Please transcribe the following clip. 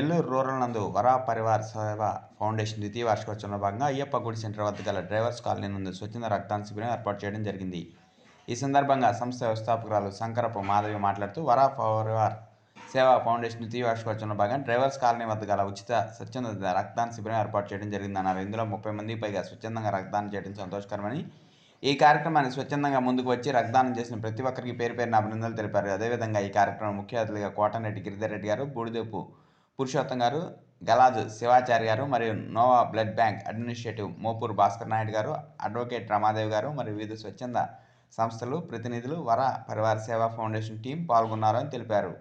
Nellore rural నందు వరా పరివార్ సేవ foundation ద్వితీయ వార్షికోత్సవంలో భాగంగా అయ్యప్ప గుడి సెంటర్ వద్ద గల డ్రైవర్స్ కాలనీ నందు స్వచ్ఛంద రక్తదాన శిబిరం ఏర్పాటు చేయడం జరిగింది. ఈ సందర్భంగా సంస్థ వ్యవస్థాపకురాలు శంకరపు మాధవి మాట్లాడుతూ వరా పరివార్ సేవా ఫౌండేషన్ ద్వితీయ వార్షికోత్సవంలో భాగంగా డ్రైవర్స్ కాలనీ వద్ద గల ఉచిత స్వచ్ఛంద రక్తదాన శిబిరం ఏర్పాటు చేయడం జరిగిందన్నారు. ఇందులో ముప్పై మందికి పైగా స్వచ్ఛందంగా రక్తదానం చేయడం సంతోషకరమని ఈ కార్యక్రమాన్ని స్వచ్ఛందంగా ముందుకు వచ్చి రక్తదానం చేసిన ప్రతి ఒక్కరికి పేరు పేరున అభినందనలు తెలిపారు. అదేవిధంగా ఈ కార్యక్రమం ముఖ్య అతిథిగా కోటనరెడ్డి గిరిధర్ రెడ్డి గారు బూడిదోపు పురుషోత్తం గారు గలాజు శివాచారి గారు మరియు Nova blood bank administrative Mopur Bhaskar Naidu garu advocate Ramadevi గారు మరియు వివిధ స్వచ్ఛంద సంస్థలు ప్రతినిధులు వర పరివార సేవా ఫౌండేషన్ టీం పాల్గొన్నారని తెలిపారు.